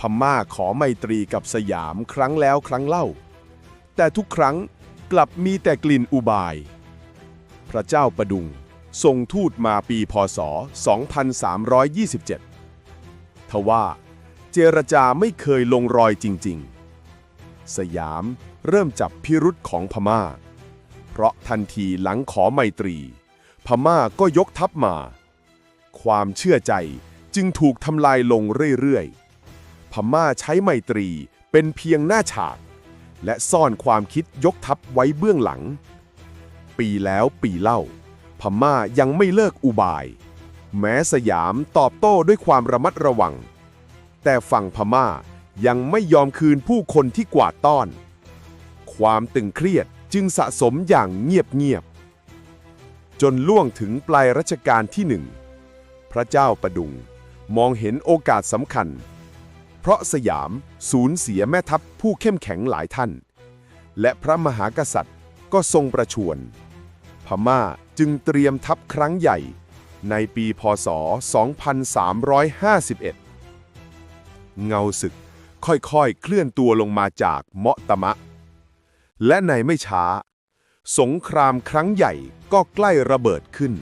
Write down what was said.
พม่าขอไมตรีกับสยามครั้งแล้วครั้งเล่า แต่ทุกครั้งกลับมีแต่กลิ่นอุบาย พระเจ้าประดุงส่งทูตมาปีพศ 2327 ทว่าเจรจาไม่เคยลงรอยจริง ๆ สยามเริ่มจับพิรุษของพม่า เพราะทันทีหลังขอไมตรี พม่าก็ยกทัพมา ความเชื่อใจจึงถูกทำลายลงเรื่อย ๆ พม่าใช้ไมตรีเป็นเพียงหน้าฉาก และซ่อนความคิดยกทัพไว้เบื้องหลัง ปีแล้วปีเล่า พม่ายังไม่เลิกอุบาย แม้สยามตอบโต้ด้วยความระมัดระวัง แต่ฝั่งพม่ายังไม่ยอมคืนผู้คนที่กวาดต้อน ความตึงเครียดจึงสะสมอย่างเงียบๆจนล่วงถึงปลายรัชกาลที่หนึ่ง พระเจ้าประดุงมองเห็นโอกาสสำคัญ ราะสยามสูญเสียแม่ทัพผู้เข้มแข็งหลายท่าน และพระมหากษัตริย์ก็ทรงประชวรพม่าจึงเตรียมทัพครั้งใหญ่ในปีพศ 2351 เงาศึกค่อยๆ เคลื่อนตัวลงมาจากเมาะตะมะ และในไม่ช้า สงครามครั้งใหญ่ก็ใกล้ระเบิดขึ้น